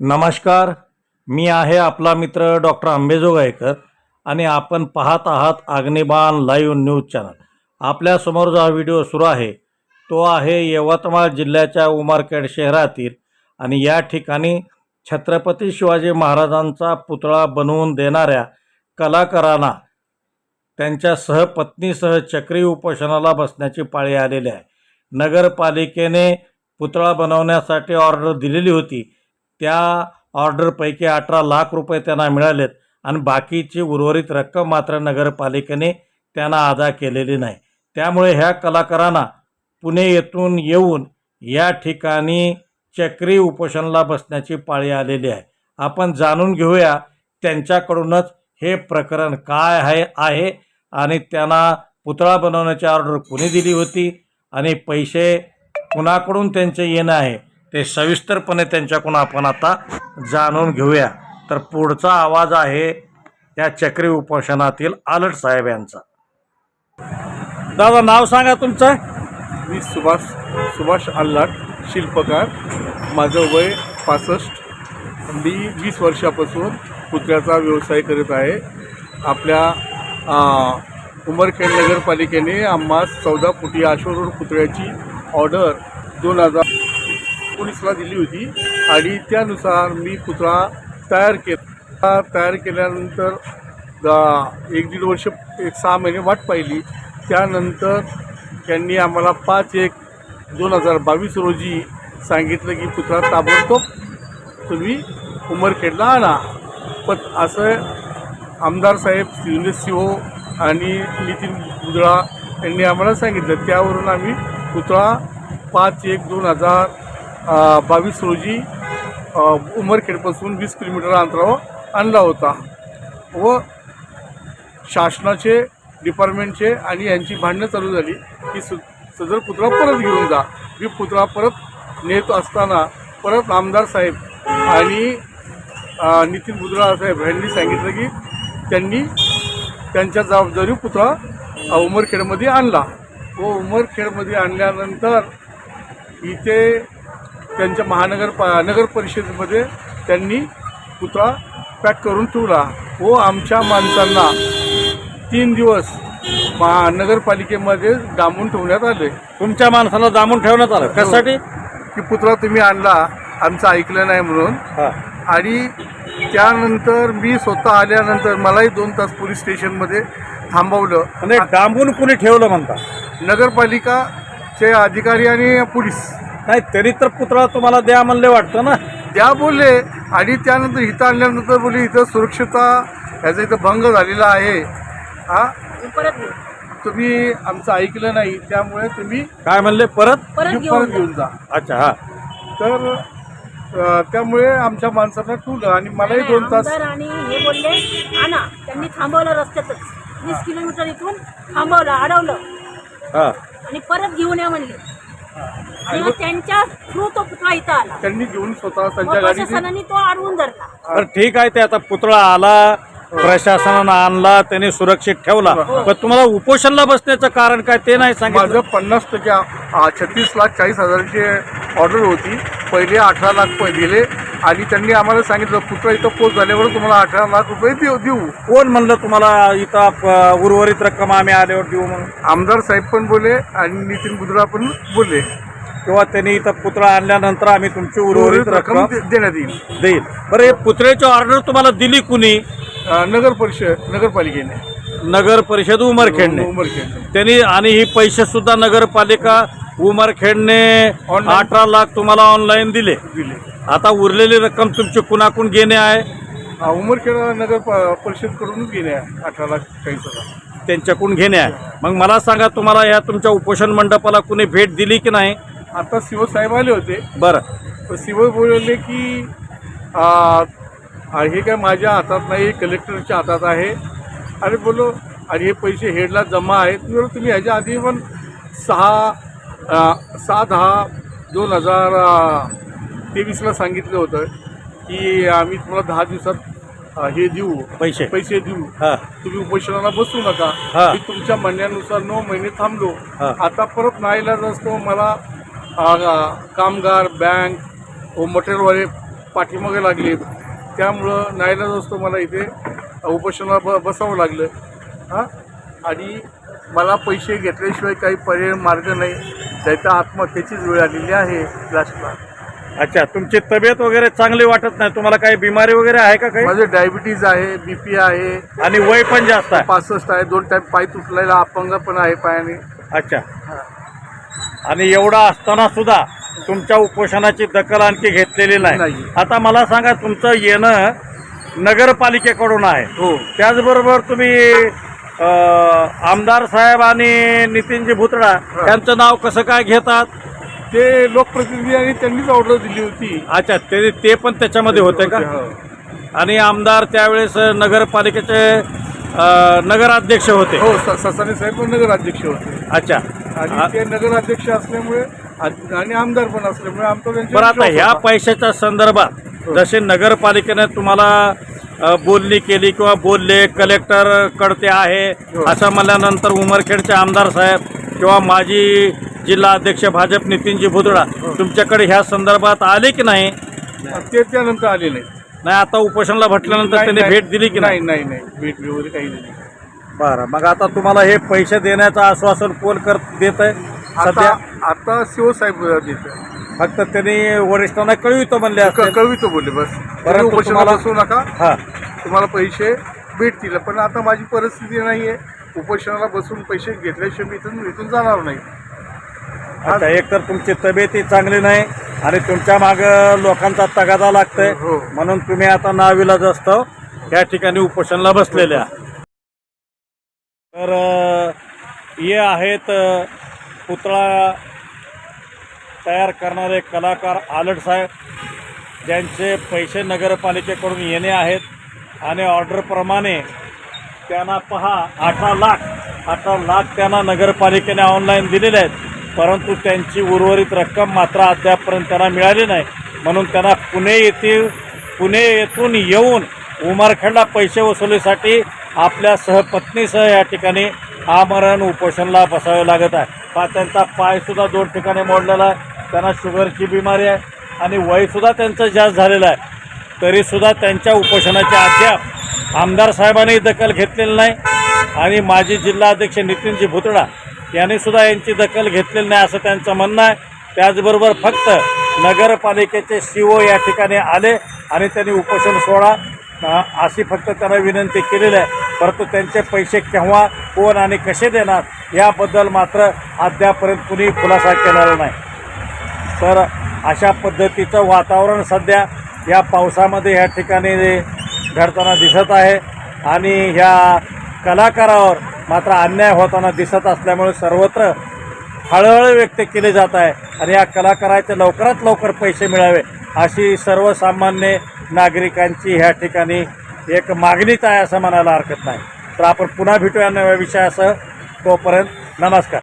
नमस्कार मी आहे आपला मित्र डॉक्टर आंबेजोगाईकर आणि आपण पाहत आहात अग्निबाण लाईव्ह न्यूज चॅनल. आपल्यासमोर जो हा व्हिडिओ सुरू आहे तो आहे यवतमाळ जिल्ह्याच्या उमारखेड शहरातील आणि या ठिकाणी छत्रपती शिवाजी महाराजांचा पुतळा बनवून देणाऱ्या कलाकारांना त्यांच्या सहपत्नीसह चक्री उपोषणाला बसण्याची पाळी आलेली आहे. नगरपालिकेने पुतळा बनवण्यासाठी ऑर्डर दिलेली होती. त्या ऑर्डरपैकी अठरा लाख रुपये त्यांना मिळालेत आणि बाकीची उर्वरित रक्कम मात्र नगरपालिकेने त्यांना अदा केलेली नाही. त्यामुळे ह्या कलाकारांना पुणे येथून येऊन या ठिकाणी चक्री उपोषणाला बसण्याची पाळी आलेली आहे. आपण जाणून घेऊया त्यांच्याकडूनच हे प्रकरण काय आहे आहे आणि त्यांना पुतळा बनवण्याची ऑर्डर कुणी दिली होती आणि पैसे कुणाकडून त्यांचे येणं आहे? ते सविस्तरपणे त्यांच्याकडून आपण आता जाणून घेऊया. तर पुढचा आवाज आहे या चक्री उपोषणातील आलट साहेब यांचा. दादा नाव सांगा तुमचं? मी सुभाष सुभाष आल्लाट शिल्पकार. माझं वय पासष्ट. मी वीस वर्षापासून कुत्र्याचा व्यवसाय करत आहे. आपल्या उमरखेड नगरपालिकेने आम्हा चौदा फुटी आशोरोड कुत्र्याची ऑर्डर दोन हजार एकोणीसला दिली होती आणि त्यानुसार मी पुतळा तयार केला. तयार केल्यानंतर दा- एक दीड वर्ष एक सहा महिने वाट पाहिली. त्यानंतर त्यांनी आम्हाला पाच एक दोन हजार बावीस रोजी सांगितलं की पुतळा ताबडतोब तुम्ही उमरखेडला आणा. पण असं आमदार साहेब युनिट सी ओ आणि नितीन बुदळा यांनी आम्हाला सांगितलं. त्यावरून आम्ही पुतळा पाच एक दोन हजार बावीस रोजी उमरखेडपासून वीस किलोमीटर अंतरावर आणला होता. व शासनाचे डिपार्टमेंटचे आणि यांची भांडणं चालू झाली. की सु सदर पुतळा परत घेऊन जा. मी पुतळा परत नेत असताना परत आमदार साहेब आणि नितीन बुद्रा साहेब यांनी सांगितलं की त्यांनी त्यांच्या जबाबदारी पुतळा उमरखेडमध्ये आणला. व उमरखेडमध्ये आणल्यानंतर इथे त्यांच्या महानगर पा नगर परिषदेमध्ये त्यांनी पुतळा पॅक करून ठेवला. व आमच्या माणसांना तीन दिवस महानगरपालिकेमध्ये डांबून ठेवण्यात आले. तुमच्या माणसाला दामून ठेवण्यात आलं. कशासाठी? की पुतळा तुम्ही आणला आमचं ऐकलं नाही म्हणून. हा. आणि त्यानंतर मी स्वतः आल्यानंतर मलाही दोन तास पोलीस स्टेशनमध्ये थांबवलं. म्हणजे डांबून कुणी ठेवलं म्हणता? नगरपालिकाचे अधिकारी आणि पोलीस. नाही तरी तर पुतळा तुम्हाला द्या म्हणले वाटतं ना? त्या बोलले. आणि त्यानंतर इथं आणल्यानंतर बोलले इथं सुरक्षता याचा इथं भंग झालेला आहे. हा? तुम्ही आमचं ऐकलं नाही त्यामुळे तुम्ही काय म्हणले? परत? परत परत घेऊन घेऊन जा. अच्छा हा. तर अ, त्यामुळे आमच्या माणसांना ठेवलं आणि मलाही दोन तास आमदार आणि हे बोलले आणा. त्यांनी थांबवलं रस्त्यातच. वीस किलोमीटर इथून थांबवलं अडवलं. हा. आणि परत घेऊन या म्हणले. आणि मग त्यांच्या थ्रू तो पुतळा इथं आला. त्यांनी घेऊन स्वतः मग त्यांच्या प्रशासनाने तो अडवून धरला. तर ठीक आहे ते आता पुतळा आला प्रशासनानं आणला त्याने सुरक्षित ठेवला. पण तुम्हाला उपोषणला बसण्याचं कारण काय ते नाही माझं सांगितलं पन्नास टक्के छत्तीस लाख चाळीस हजाराची ऑर्डर होती. पहिले अठरा लाख प- दिले आणि त्यांनी आम्हाला सांगितलं पुत्र इथं पोच झाल्यावर तुम्हाला अठरा लाख रुपये देऊ देऊ. कोण म्हणलं तुम्हाला इथं प- उर्वरित रक्कम आम्ही आल्यावर देऊ म्हणून? आमदार साहेब पण बोले आणि नितीन बुद्रा पण बोलले. किंवा त्यांनी इथं पुतळा आणल्यानंतर आम्ही तुमची उर्वरित रक्कम दे- देण्यात येईल. देईल. बरं हे पुतळ्याची ऑर्डर तुम्हाला दिली कुणी? अ, नगर परिषद नगरपालिकेने. नगर परिषद उमरखेडने. उमरखेडने. त्यांनी आणि ही पैसे सुद्धा नगरपालिका उमरखेडने Online. अठरा लाख तुम्हाला ऑनलाईन दिले. दिले. आता उरलेली रक्कम तुमची कुणाकून घेणे आहे? उमरखेड नगर प- परिषदकडूनच गेले आहे अठरा लाख चाळीस हजार. त्यांच्याकडून घेणे आहे. मग मला सांगा तुम्हाला या तुमच्या उपोषण मंडपाला कुणी भेट दिली की नाही? आता शिव साहेब आले होते. बरं. तर शिव बोलले की आ, आ, हे काय माझ्या हातात नाही कलेक्टरच्या हातात आहे. आणि बोलो आणि हे पैसे हेडला जमा आहेत. मी बोललो तुम्ही ह्याच्या आधी पण सहा आ, सहा दहा दोन हजार तेवीसला सांगितलं होतं की आम्ही तुम्हाला दहा दिवसात हे देऊ. पैसे. पैसे देऊ. हा. तुम्ही उपोषणाला बसू नका. हा. मी तुमच्या म्हणण्यानुसार नऊ महिने थांबलो. हा. आता परत नाईलाज असतो मला आ, कामगार बँक व मटेरियलवाले पाठीमागे लागले. त्यामुळं नाईलाज असतो मला इथे उपोषणाला ब बसावं लागलं. हां? आणि मला पैसे घेतल्याशिवाय काही पर्याय मार्ग नाही. त्याच्या आत्महत्येचीच वेळ आलेली आहे लास्टला. अच्छा तुमची तब्येत वगैरे चांगली वाटत नाही? तुम्हाला काही बिमारी वगैरे आहे का काही? माझे डायबिटीज आहे बी पी आहे. आणि वय पण जास्त आहे. पासष्ट आहे दोन टाईम पाय तुटलेला अपंग पण आहे पायाने. अच्छा. आणि एवढा असताना सुद्धा तुमच्या उपोषणाची दखल आणखी घेतलेली नाही. नाही. आता मला सांगा तुमचं येणं नगरपालिकेकडून आहे. हो. त्याचबरोबर तुम्ही अं, आमदार साहेब आणि नितीनजी भुतडा यांचं नाव कसं काय घेतात? ते लोकप्रतिनिधी आणि त्यांनीच ऑर्डर दिली होती अच्छा ते ते पण त्याच्यामध्ये होते का हो. आणि आमदार त्यावेळेस नगरपालिकेचे नगराध्यक्ष होते हो ससाने साहेब पण नगराध्यक्ष होते अच्छा आणि ते नगराध्यक्ष असल्यामुळे आणि आमदार पण असल्यामुळे आमचा बरं आता ह्या. पैशाच्या संदर्भात जसे नगरपालिकेने तुम्हाला बोलणी केली किंवा बोलले कलेक्टर कडते आहे हो. असं म्हणल्यानंतर उमरखेडचे आमदार साहेब किंवा माजी जिल्हा अध्यक्ष भाजप नितीनजी भुतडा. तुमच्याकडे ह्या संदर्भात आले की नाही? ते त्यानंतर आले नाही. नाही आता उपोषणाला भटल्यानंतर नाही, त्यांनी. भेट दिली की नाही? नाही नाही भेट वगैरे काही नाही. बरं मग आता तुम्हाला हे पैसे देण्याचं आश्वासन कोण कर देत आहे? आता सध्या? आता शिवसाहेब देत फक्त त्यांनी वरिष्ठांना कळवितो म्हणले कवितो बोलले बस. परंतु उपोषणाला बसू नका. हा. तुम्हाला पैसे भेटतील पण आता माझी परिस्थिती नाही आहे उपोषणाला बसून पैसे घेतल्याशिवाय मी इथून इथून जाणार नाही. अच्छा एक तर तुमची तब्येती चांगली नाही आणि तुमच्या माग लोकांचा तगादा लागतोय. हो. म्हणून तुम्ही आता नाविलाज असतो या ठिकाणी उपोषणाला बसलेल्या. तर हे आहेत पुतळा तयार करणारे कलाकार आलट साहेब ज्यांचे पैसे नगरपालिकेकडून येणे आहेत आणि ऑर्डरप्रमाणे त्यांना पहा अठरा लाख अठरा लाख त्यांना नगरपालिकेने ऑनलाईन दिलेले आहेत. परंतु त्यांची उर्वरित रक्कम मात्र अद्यापपर्यंत त्यांना मिळाली नाही. म्हणून त्यांना पुणे येथील पुणे येथून येऊन उमरखेडला पैसे वसुलीसाठी आपल्या सहपत्नीसह या ठिकाणी आमरण उपोषणला बसावे लागत आहे. पा त्यांचा पायसुद्धा दोन ठिकाणी मोडलेला आहे. त्यांना शुगरची बिमारी आहे आणि वयसुद्धा त्यांचं जास्त झालेलं आहे. तरीसुद्धा त्यांच्या उपोषणाच्या अद्याप आमदार साहेबांनी दखल घेतलेली नाही. आणि माजी जिल्हा अध्यक्ष नितीनजी भुतडा यांनी सुद्धा यांची दखल घेतलेली नाही असं त्यांचं म्हणणं आहे. त्याचबरोबर फक्त नगरपालिकेचे सी ओ या ठिकाणी आले आणि त्यांनी उपोषण सोडा. अशी फक्त त्यांना विनंती केलेली आहे. परंतु त्यांचे पैसे केव्हा कोण आणि कसे देणार याबद्दल मात्र अद्यापर्यंत कुणी खुलासा केलेला नाही. तर अशा पद्धतीचं वातावरण सध्या या पावसामध्ये या ठिकाणी घडताना दिसत आहे. आणि ह्या कलाकारावर मात्र अन्याय होताना दिसत असल्यामुळे सर्वत्र हळहळ व्यक्त केली जात आहे. आणि या कलाकाराचे लवकरात लवकर पैसे मिळावे अशी सर्वसामान्य नागरिकांची ह्या ठिकाणी एक मागणीच आहे असं म्हणायला हरकत नाही. तर आपण पुन्हा भेटूया नव्या विषयासह. तोपर्यंत नमस्कार.